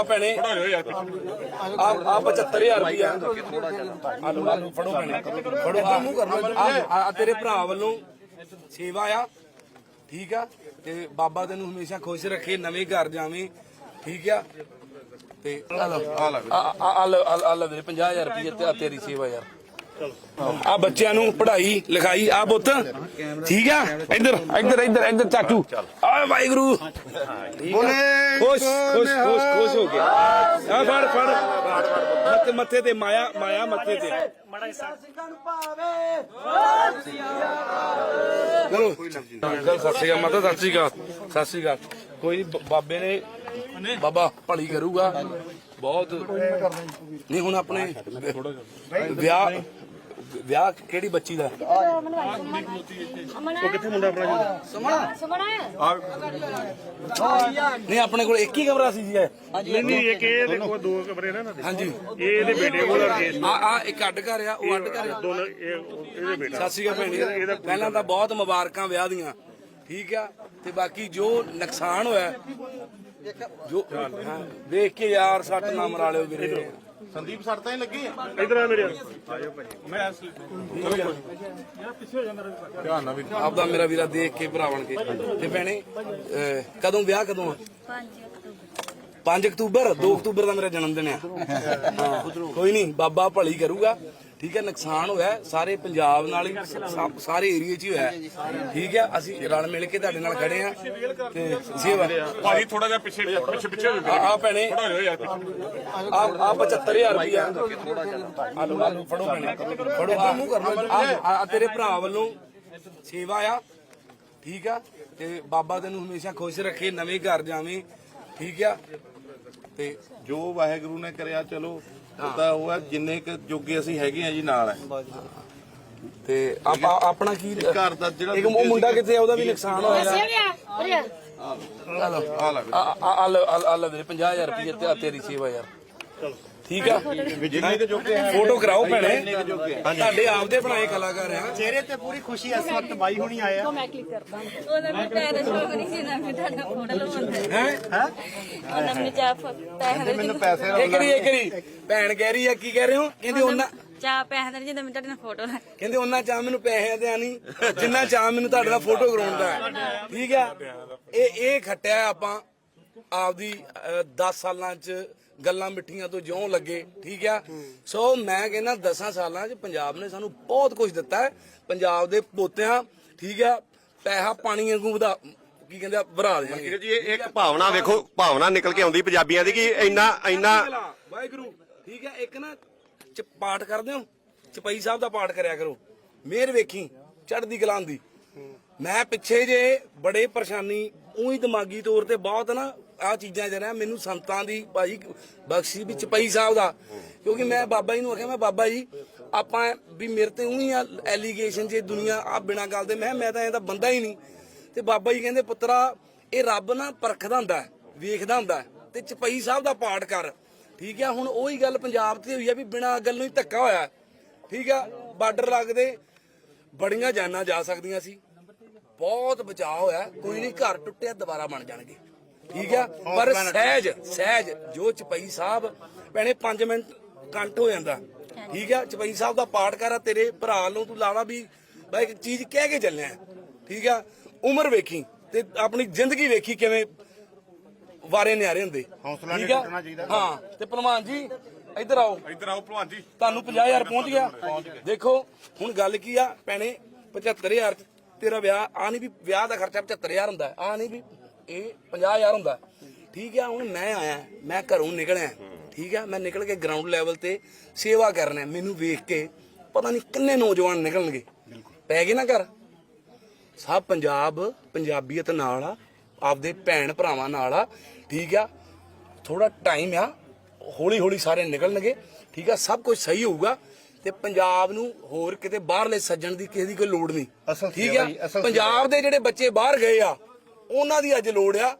ਆ ਭੈਣੇ ਆ ਆ 75000 ਰੁਪਇਆ ਆਲੂ ਆਲੂ ਫੜੋ ਭੈਣੇ ਫੜੋ। ਆ ਆ- ਆ ਤੇਰੇ ਭਰਾ ਵੱਲੋਂ ਸੇਵਾ ਆ ਠੀਕ ਆ? ਤੇ ਬਾਬਾ ਤੈਨੂੰ ਹਮੇਸ਼ਾ ਖੁਸ਼ ਰੱਖੇ ਨਵੇਂ ਘਰ ਜਾਵੇਂ ਠੀਕ ਆ? ਤੇ ਆ ਲਓ ਆ ਆ- ਆ ਆ ਵੀਰੇ 50000 ਰੁਪਏ ਤੇ ਆ ਤੇਰੀ ਸੇਵਾ ਯਾਰ। ਆ ਬੱਚਿਆਂ ਨੂੰ ਪੜ੍ਹਾਈ ਲਿਖਾਈ ਆ ਪੁੱਤ। ਠੀਕ ਆ? ਇੱਧਰ ਇੱਧਰ ਇੱਧਰ ਇੱਧਰ ਚਾਚੂ। ਆ ਵਾਹਿਗੁਰੂ। ਖੁਸ਼ ਖੁਸ਼ ਖੁਸ਼ ਖੁਸ਼ ਹੋ ਗਿਆ ਆ ਫੜ ਫੜ। ਮੱਥੇ ਮੱਥੇ ਤੇ ਮਾਇਆ ਮਾਇਆ ਮੱਥੇ ਤੇ। ਚਲੋ। ਸਤਿ ਸ਼੍ਰੀ ਅਕਾਲ ਮਾਤਾ ਸਤਿ ਸ਼੍ਰੀ ਅਕਾਲ। ਸਤਿ ਸ਼੍ਰੀ ਅਕਾਲ। ਕੋਈ ਨੀ, ਬ- ਬਾਬੇ ਨੇ ਬਾਬਾ ਭਲੀ ਕਰੂਗਾ। ਬਹੁਤ। ਨਹੀਂ ਹੁਣ ਆਪਣੇ ਵਿਆਹ ਵਿਆਹ ਕਿਹੜੀ ਬੱਚੀ ਦਾ? ਉਹ ਕਿੱਥੇ ਮੁੰਡਾ ਆਪਣਾ ਸਮਣਾ ਸਮਣਾ ਨਹੀਂ ਆਪਣੇ ਕੋਲ ਇੱਕ ਹੀ ਕਮਰਾ ਸੀ ਜੀ ਇਹ? ਨਹੀਂ ਨਹੀਂ ਇੱਕ ਇਹ ਦੇਖੋ ਦੋ ਕਮਰੇ ਨੇ ਦੇ ਹਾਂਜੀ। ਇਹ ਇਹਦੇ ਬੇਟੇ ਕੋਲ ਰਕੇਸ਼ ਆ ਆ ਇੱਕ ਅੱਡ ਘਰ ਆ ਉਹ ਅੱਡ ਘਰ ਆ। ਦੋਨੋਂ ਇਹ ਇਹਦੇ ਬੇਟਾ। ਸਤਿ ਸ਼੍ਰੀ ਅਕਾਲ ਭੈਣੀ ਪਹਿਲਾਂ ਤਾਂ ਬਹੁਤ ਮੁਬਾਰਕਾਂ ਵਿਆਹ ਦੀਆਂ। ਠੀਕ ਆ? ਤੇ ਬਾਕੀ ਜੋ ਨੁਕਸਾਨ ਹੋਇਆ ਜੋ ਹਾਂ, ਦੇਖ ਕੇ ਯਾਰ ਸੱਟ ਨਾ ਮਰਾ ਲਿਓ ਵੀਰੇ। ਸੰਦੀਪ ਸੱਟ ਤਾਂ ਹੀ ਲੱਗੀ ਆ। ਇਧਰ ਆ ਮੇਰੇ। ਧਿਆਨ ਨਾਲ ਵੀ ਆਪਦਾ ਮੇਰਾ ਵੀਰਾ ਦੇਖ ਕੇ ਭਰਾ ਬਣ ਕੇ। ਤੇ ਭੈਣੇ ਕਦੋਂ ਵਿਆਹ ਕਦੋਂ ਆ? 5 ਅਕਤੂਬਰ। 2 ਅਕਤੂਬਰ ਦਾ ਮੇਰਾ ਜਨਮ ਦਿਨ ਆ। ਹਾਂ, ਕੋਈ ਨਹੀਂ ਬਾਬਾ ਭਲੀ ਕਰੂਗਾ। ਠੀਕ ਹੈ ਨੁਕਸਾਨ ਹੋਇਆ ਹੈ, ਸਾਰੇ ਪੰਜਾਬ ਨਾਲ ਹੀ ਸਾਰੇ ਏਰੀਏ 'ਚ ਹੀ ਹੋਇਆ ਹੈ। ਠੀਕ ਹੈ ਅਸੀਂ ਰਲ ਮਿਲ ਕੇ ਤੁਹਾਡੇ ਨਾਲ ਖੜੇ ਆ ਤੇ ਸੇਵਾ ਭਾਜੀ ਥੋੜਾ ਜਿਹਾ ਪਿੱਛੇ ਪਿੱਛੇ ਪਿੱਛੇ ਹੋ ਆ ਆ ਭੈਣੇ। ਥੋੜਾ ਜਿਹਾ ਯਾਰ ਆ ਆ 75000 ਰੁਪਇਆ ਆਲੂ ਆਲੂ ਫੜੋ ਭੈਣੇ। ਫੜੋ ਆ ਆ- ਆ ਤੇਰੇ ਭਰਾ ਵੱਲੋਂ ਸੇਵਾ ਆ। ਠੀਕ ਆ ਤੇ ਬਾਬਾ ਤੈਨੂੰ ਹਮੇਸ਼ਾ ਖੁਸ਼ ਰੱਖੇ ਨਵੇਂ ਘਰ ਜਾਵੇਂ। ਠੀਕ ਆ ਤੇ ਜੋ ਵਾਹਿਗੁਰੂ ਨੇ ਕਰਿਆ ਚਲੋ। ਉਹਦਾ ਉਹ ਹੈ ਜਿੰਨੇ ਕ ਜੋਗੇ ਅਸੀਂ ਹੈਗੇ ਆ ਜੀ ਨਾਲ ਹੈ। ਤੇ ਆਪਾਂ ਆਪਣਾ ਕੀ ਘਰ ਦਾ ਜਿਹੜਾ ਇੱਕ ਉਹ ਮੁੰਡਾ ਕਿੱਥੇ ਆ ਉਹਦਾ ਵੀ ਨੁਕਸਾਨ ਹੋਇਆ। ਆ। ਲੱਗ ਆ ਲਓ। ਵੀਰੇ 50000 ਰੁਪਏ ਤੇ ਆ ਤੇਰੀ ਸੇਵਾ ਯਾਰ। ਠੀਕ ਆ। ਜਿੰਨੇ ਕ ਜੋਗੇ ਹੈ ਫੋਟੋ ਕਰਾਓ ਭੈਣੇ। ਜਿੰਨੇ ਹੈ। ਤੁਹਾਡੇ ਆਪਦੇ ਬਣਾਏ ਕਲਾਕਾਰ ਆ। ਚਿਹਰੇ ਤੇ ਪੂਰੀ ਖੁਸ਼ੀ ਇਸ ਵਕਤ ਬਾਈ ਹੁਣੀ ਆਏ ਆ ਮੈਂ ਕਲਿੱਕ ਕਰਦਾ ਉਹਨਾਂ ਨੂੰ ਪੈਰ ਸ਼ੋਕ ਨਹੀਂ ਸੀ ਨਾ ਕਿ ਤੁਹਾਡਾ ਫੋਟੋ ਲਵਾਉਂਦੇ। ਹੈ? ਉਹਨਾਂ ਨੂੰ ਚਾਹ ਪੈਸੇ ਮੈਨੂੰ ਪੈਸੇ ਇਹ ਕਰੀ ਇਹ ਕਰੀ ਭੈਣ ਕਹਿ ਰਹੀ ਆ ਕੀ ਕਹਿ ਰਹੇ ਹੋ? ਕਹਿੰਦੇ ਉਹਨਾਂ ਚਾਹ ਪੈਸੇ ਦੇ ਜਦੋਂ ਮੈਂ ਤੁਹਾਡੇ ਨਾਲ ਫੋਟੋ ਲੈ ਕਹਿੰਦੇ ਉਹਨਾਂ ਚਾਹ ਮੈਨੂੰ ਪੈਸੇ ਦੇ ਨਹੀਂ ਜਿੰਨਾ ਚਾਹ ਮੈਨੂੰ ਤੁਹਾਡੇ ਨਾਲ ਫੋਟੋ ਕਰਾਉਣ ਦਾ ਹੈ। ਠੀਕ ਆ? ਇਹ ਇਹ ਖੱਟਿਆ ਆਪਾਂ ਆਪਦੀ 10 ਸਾਲਾਂ ਚ ਗੱਲਾਂ ਮਿੱਠੀਆਂ ਤੋਂ ਜਿਉਂ ਲੱਗੇ ਠੀਕ ਆ? ਸੋ ਮੈਂ ਕਹਿੰਦਾ 10 ਸਾਲਾਂ ਚ ਪੰਜਾਬ ਨੇ ਸਾਨੂੰ ਬਹੁਤ ਕੁਝ ਦਿੱਤਾ ਹੈ। ਪੰਜਾਬ ਦੇ ਪੋਤਿਆਂ ਠੀਕ ਆ? ਪੈਸਾ ਪਾਣੀ ਵਾਂਗੂ ਵਧਾ ਕੀ ਕਹਿੰਦੇ ਆ ਭਰਾ ਦੇਣਗੇ। ਜੀ ਇਹ ਇੱਕ ਭਾਵਨਾ ਵੇਖੋ ਭਾਵਨਾ ਨਿਕਲ ਕੇ ਆਉਂਦੀ ਪੰਜਾਬੀਆਂ ਦੀ ਕਿ ਇੰਨਾ ਇੰਨਾ ਵਾਹਿਗੁਰੂ ਠੀਕ ਹੈ ਇੱਕ ਨਾ ਚ ਪਾਠ ਕਰਦੇ ਹੋ ਚਪਈ ਸਾਹਿਬ ਦਾ ਪਾਠ ਕਰਿਆ ਕਰੋ। ਮਿਹਰ ਵੇਖੀ ਚੜ੍ਹਦੀ ਕਲਾਂ ਦੀ। ਮੈਂ ਪਿੱਛੇ ਜੇ ਬੜੇ ਪਰੇਸ਼ਾਨੀ ਉਹੀ ਦਿਮਾਗੀ ਤੌਰ ਤੇ ਬਹੁਤ ਨਾ ਆ ਚੀਜ਼ਾਂ ਜਿਹੜਾ ਮੈਨੂੰ ਸੰਤਾਂ ਦੀ ਭਾਈ ਬਖਸ਼ੀ ਵੀ ਚਪਈ ਸਾਹਿਬ ਦਾ। ਕਿਉਂਕਿ ਮੈਂ ਬਾਬਾ ਜੀ ਨੂੰ ਆਖਿਆ, ਮੈਂ ਬਾਬਾ ਜੀ, ਆਪਾਂ ਵੀ ਮੇਰੇ ਤੇ ਉਹੀ ਆ ਐਲੀਗੇਸ਼ਨ ਜੇ ਦੁਨੀਆ ਆ ਬਿਨਾਂ ਗੱਲ ਦੇ। ਮੈਂ ਮੈਂ ਤਾਂ ਇਹਦਾ ਬੰਦਾ ਹੀ ਨਹੀਂ। ਤੇ ਬਾਬਾ ਜੀ ਕਹਿੰਦੇ, ਪੁੱਤਰਾ, ਇਹ ਰੱਬ ਨਾ ਪਰਖਦਾ ਹੁੰਦਾ ਵੇਖਦਾ ਹੁੰਦਾ ਤੇ ਚਪਈ ਸਾਹਿਬ ਦਾ ਪਾਠ ਕਰ। ਠੀਕ ਆ, ਹੁਣ ਉਹੀ ਗੱਲ ਪੰਜਾਬ ਤੇ ਹੋਈ ਆ ਵੀ ਬਿਨਾਂ ਗੱਲ ਨੂੰ ਹੀ ਧੱਕਾ ਹੋਇਆ। ਠੀਕ ਆ, ਬਾਰਡਰ ਲੱਗਦੇ, ਬੜੀਆਂ ਜਾਨਾਂ ਜਾ ਸਕਦੀਆਂ ਸੀ। ਬਹੁਤ ਬਚਾਅ ਹੋਇਆ, ਕੋਈ ਨਹੀਂ, ਘਰ ਟੁੱਟਿਆ, ਦੁਬਾਰਾ ਬਣ ਜਾਣਗੇ। ਠੀਕ ਆ? ਪਰ ਸਹਿਜ ਸਹਿਜ ਜੋ ਚਪਈ ਸਾਹਿਬ ਭੈਣੇ 5 ਮਿੰਟ ਕੰਟ ਹੋ ਜਾਂਦਾ। ਠੀਕ ਆ? ਚਪਈ ਸਾਹਿਬ ਦਾ ਪਾਠ ਕਰਾ ਤੇਰੇ ਭਰਾ ਨੂੰ ਤੂੰ ਲਾਵਾ ਵੀ ਬਈ ਇੱਕ ਚੀਜ਼ ਕਹਿ ਕੇ ਚੱਲਿਆ। ਠੀਕ ਆ? ਉਮਰ ਵੇਖੀ ਤੇ ਆਪਣੀ ਜ਼ਿੰਦਗੀ ਵੇਖੀ ਕਿਵੇਂ ਵਾਰੇ ਨਿਆਰੇ ਹੁੰਦੇ। ਹੌਸਲਾ ਨਹੀਂ? ਟੁੱਟਣਾ ਚਾਹੀਦਾ। ਹਾਂ ਤੇ ਪ੍ਰਮਾਨ ਜੀ ਇੱਧਰ ਆਓ। ਇਧਰ ਆਓ ਭਲਵਾਨ ਜੀ। ਤੁਹਾਨੂੰ 50000 ਪਹੁੰਚ ਗਿਆ। ਦੇਖੋ ਹੁਣ ਗੱਲ ਕੀ ਆ ਭੈਣੇ 75000 ਚ ਤੇਰਾ ਵਿਆਹ ਆ ਨਹੀਂ ਵੀ ਵਿਆਹ ਦਾ ਖਰਚਾ 75000 ਹੁੰਦਾ। ਆ ਨਹੀਂ ਵੀ ਇਹ 50000 ਹੁੰਦਾ। ਠੀਕ ਆ ਹੁਣ ਮੈਂ ਆਇਆ ਮੈਂ ਘਰੋਂ ਨਿਕਲਿਆ। ਠੀਕ ਆ ਮੈਂ ਨਿਕਲ ਕੇ ਗਰਾਊਂਡ ਲੈਵਲ ਤੇ ਸੇਵਾ ਕਰਨਾ ਮੈਨੂੰ ਵੇਖ ਕੇ ਪਤਾ ਨਹੀਂ ਕਿੰਨੇ ਨੌਜਵਾਨ ਨਿਕਲਣਗੇ। ਪੈ ਗਏ ਨਾ ਘਰ। ਸਭ ਪੰਜਾਬ ਪੰਜਾਬੀਅਤ ਨਾਲ ਆ ਆਪਦੇ ਭੈਣ ਭਰਾਵਾਂ ਨਾਲ ਆ। ਠੀਕ ਆ ਥੋੜਾ ਟਾਈਮ ਆ ਹੌਲੀ ਹੌਲੀ ਸਾਰੇ ਨਿਕਲਣਗੇ। ਠੀਕ ਆ ਸਭ ਕੁਝ ਸਹੀ ਹੋਊਗਾ। ਤੇ ਪੰਜਾਬ ਨੂੰ ਹੋਰ ਕਿਤੇ ਬਾਹਰਲੇ ਸੱਜਣ ਦੀ ਕਿਸੇ ਦੀ ਕੋਈ ਲੋੜ ਨਹੀਂ ਅਸਲ ਠੀਕ ਆ ਪੰਜਾਬ ਦੇ ਜਿਹੜੇ ਬੱਚੇ ਬਾਹਰ ਗਏ ਆ ਉਹਨਾਂ ਦੀ ਅੱਜ ਲੋੜ ਆ।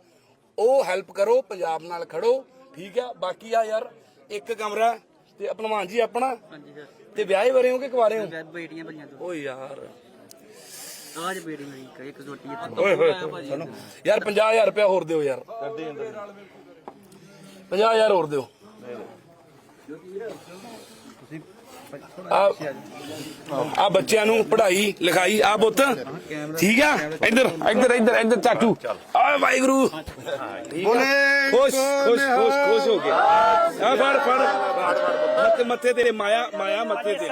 ਉਹ ਹੈਲਪ ਕਰੋ ਪੰਜਾਬ ਨਾਲ ਖੜੋ ਠੀਕ ਆ। ਬਾਕੀ ਆ ਯਾਰ ਇੱਕ ਕਮਰਾ ਤੇ ਭਲਵਾਨ ਜੀ ਆਪਣਾ। ਤੇ ਵਿਆਹੇ ਵਰੇ ਹੋ ਕਿ ਕੁਆਰੇ ਹੋ? ਬੇਟੀਆਂ ਓ ਯਾਰ। ਆਜ ਬੇਟੀ ਮੇਰੀ ਇੱਕ ਛੋਟੀ ਓਏ ਹੋਏ ਯਾਰ 50000 ਰੁਪਇਆ ਹੋਰ ਦਿਓ ਯਾਰ। 50000 ਹੋਰ ਦਿਓ। ਆ ਆ ਬੱਚਿਆਂ ਨੂੰ ਪੜ੍ਹਾਈ ਲਿਖਾਈ ਆ ਪੁੱਤ। ਠੀਕ ਆ? ਇੱਧਰ ਇੱਧਰ ਇੱਧਰ ਇੱਧਰ ਚਾਚੂ। ਆ ਵਾਹਿਗੁਰੂ। ਖੁਸ਼ ਖੁਸ਼ ਖੁਸ਼ ਖੁਸ਼ ਹੋ ਗਿਆ ਆ ਫੜ ਫੜ। ਮੱਥੇ ਮੱਥੇ ਤੇ ਮਾਇਆ ਮਾਇਆ ਮੱਥੇ ਤੇ।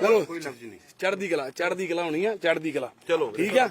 ਚਲੋ ਚੜ੍ਹਦੀ ਕਲਾ ਚੜ੍ਹਦੀ ਕਲਾ ਹੋਣੀ ਆ ਚੜ੍ਹਦੀ ਕਲਾ। ਚਲੋ। ਠੀਕ ਆ?